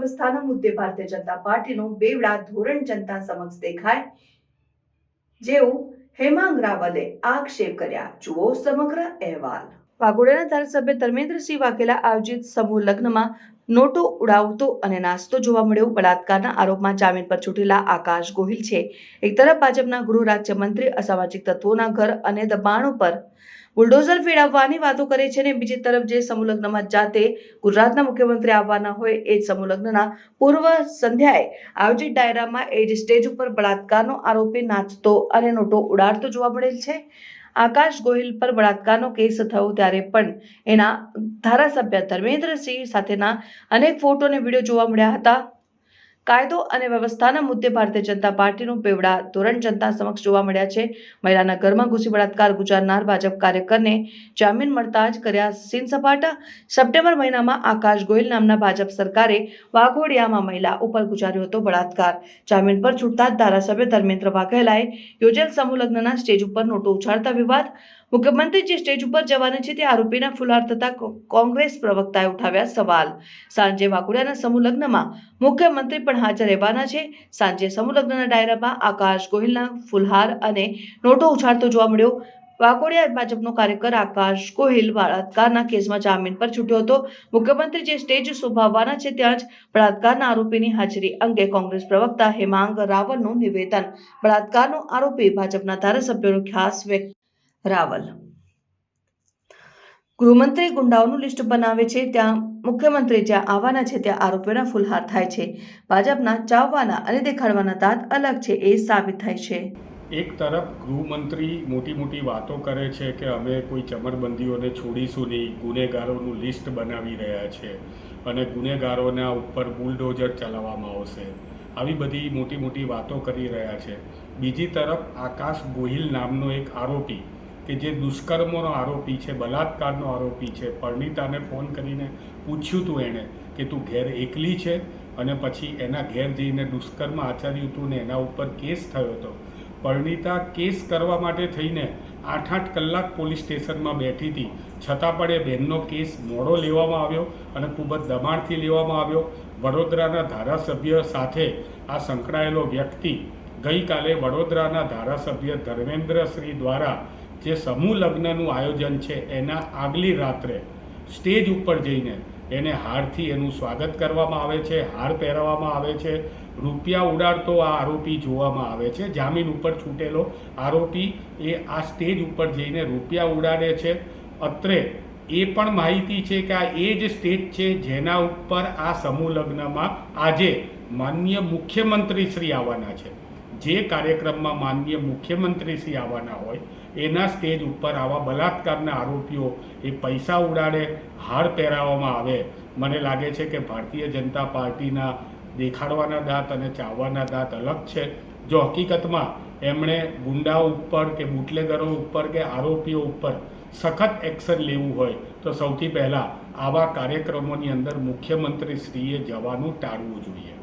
વ્યવસ્થાના મુદ્દે ભારતીય જનતા પાર્ટીનું બેવડા ધોરણ જનતા સમક્ષ દેખાય. જેવું હેમાંગ રાવલે આક્ષેપ કર્યા. જુઓ સમગ્ર અહેવાલ. વાઘોડિયાના ધારાસભ્ય ધર્મેન્દ્રસિંહ વાઘેલા આયોજિત સમૂહ લગ્નમાં નોટો ઉડાવતો અને નાસ્તો જોવા મળ્યો. બળાત્કારના આરોપમાં જામીન પર છૂટેલા આકાશ ગોહિલ છે. એક તરફ ભાજપના ગૃહ રાજ્યમંત્રી અસામાજિક તત્વોના ઘર અને દબાણો પર બુલડોઝર ફેરવવાની વાતો કરે છે અને બીજી તરફ જે સમૂહલગ્નમાં જાતે ગુજરાતના મુખ્યમંત્રી આવવાના હોય એ જ સમુલગ્નના પૂર્વ સંધ્યાએ આયોજિત ડાયરામાં એ જ સ્ટેજ ઉપર બળાત્કારનો આરોપી નાચતો અને નોટો ઉડાડતો જોવા મળેલ છે. આકાશ ગોહિલ પર બળાત્કારનો કેસ થયો ત્યારે પણ એના ધારાસભ્ય ધર્મેન્દ્રસિંહ સાથેના અનેક ફોટો અને વીડિયો જોવા મળ્યા હતા. કાયદો અને વ્યવસ્થાના મુદ્દે ભારતીય જનતા પાર્ટીનું બેવડા ધોરણ જનતા સમક્ષ જોવા મળ્યા છે. મહિલાના ઘરમાં ઘૂસી બળાત્કાર ગુજારનાર ભાજપ કાર્યકરને જામીન મળતા જ કર્યા સીન સપાટા. સપ્ટેમ્બર મહિનામાં આકાશ ગોહિલ નામના ભાજપ સરકારે વાઘોડિયામાં મહિલા ઉપર ગુજાર્યો હતો બળાત્કાર. જામીન પર છૂટતા જ ધારાસભ્ય ધર્મેન્દ્ર વાઘેલાએ યોજેલ સમૂહ લગ્નના સ્ટેજ ઉપર નોટો ઉછાળતા વિવાદ મુખ્યમંત્રી જે સ્ટેજ ઉપર જવાના છે તે આરોપીના ફુલાર થતા કોંગ્રેસ પ્રવક્તાએ ઉઠાવ્યા સવાલ. સાંજે વાઘોડિયાના સમૂહ લગ્નમાં મુખ્યમંત્રી પણ હાજર રહેવાના છે. સાંજે સમૂહ લગ્નના ડાયરામાં આકાશ ગોહિલના ફુલહાર અને નોટો ઉછાળતો જોવા મળ્યો. વાઘોડિયા ભાજપનો કાર્યકર આકાશ ગોહિલ બળાત્કારના કેસમાં જામીન પર છૂટ્યો હતો. મુખ્યમંત્રી જે સ્ટેજ શોભાવવાના છે ત્યાં જ બળાત્કારના આરોપીની હાજરી અંગે કોંગ્રેસ પ્રવક્તા હેમાંગ રાવલનું નિવેદન. બળાત્કારનો આરોપી ભાજપના ધારાસભ્યોનો ખાસ વ્યક્ત રાવલ. ગૃહમંત્રી ગુંડાઓનું લિસ્ટ બનાવે છે. ત્યાં મુખ્યમંત્રી જ્યાં આવવાના છે, ત્યાં આરોપીઓના ફુલહાર થાય છે. ભાજપના ચાવવાના અને દેખાડવાના દાંત અલગ છે એ સાબિત થાય છે. એક તરફ ગૃહમંત્રી મોટી મોટી વાતો કરે છે કે અમે કોઈ ચમરબંધીઓને છોડીશું નહીં, ગુનેગારોનું લિસ્ટ બનાવી રહ્યા છે અને ગુનેગારોના ઉપર બુલડોઝર ચલાવવામાં આવશે. આવી બધી મોટી મોટી વાતો કરી રહ્યા છે. બીજી તરફ આકાશ ગોહિલ નામનો એક આરોપી કે જે દુષ્કર્મોનો આરોપી છે, બલાત્કારનો આરોપી છે, પરણિતાને ફોન કરીને પૂછ્યું હતું એણે કે તું ઘેર એકલી છે અને પછી એના ઘેર જઈને દુષ્કર્મ આચર્યું હતું ને એના ઉપર કેસ થયો હતો પરણિતા કેસ કરવા માટે થઈને આઠ આઠ કલાક પોલીસ સ્ટેશનમાં બેઠી હતી. છતાં પણ એ બહેનનો કેસ મોડો લેવામાં આવ્યો અને ખૂબ જ દબાણથી લેવામાં આવ્યો. વડોદરાના ધારાસભ્ય સાથે આ સંકળાયેલો વ્યક્તિ ગઈકાલે વડોદરાના ધારાસભ્ય ધર્મેન્દ્રશ્રી દ્વારા જે સમૂહ લગ્નનું આયોજન છે, એના આગલી રાત્રે સ્ટેજ ઉપર જઈને એને હારથી એનું સ્વાગત કરવામાં આવે છે, હાર પહેરાવવામાં આવે છે. રૂપિયા ઉડાડતો આ આરોપી જોવામાં આવે છે. જામીન ઉપર છૂટેલો આરોપી એ આ સ્ટેજ ઉપર જઈને રૂપિયા ઉડાડે છે. અત્રે એ પણ માહિતી છે કે આ એ જ સ્ટેજ છે જેના ઉપર આ સમૂહ લગ્નમાં આજે માનનીય મુખ્યમંત્રી શ્રી આવવાના છે. જે કાર્યક્રમમાં માનનીય મુખ્યમંત્રી શ્રી આવવાના હોય એના સ્ટેજ ઉપર આવા બલાત્કારના આરોપીઓ એ પૈસા ઉડાડે હાર પહેરાવવામાં આવે. મને લાગે છે કે ભારતીય જનતા પાર્ટીના દેખાડવાના દાંત અને ચાવવાના દાંત અલગ છે. જો હકીકતમાં એમણે ગુંડાઓ ઉપર કે બુટલેગરો ઉપર કે આરોપીઓ ઉપર સખત એક્શન લેવું હોય, તો સૌથી પહેલાં આવા કાર્યક્રમોની અંદર મુખ્યમંત્રીશ્રીએ જવાનું ટાળવું જોઈએ.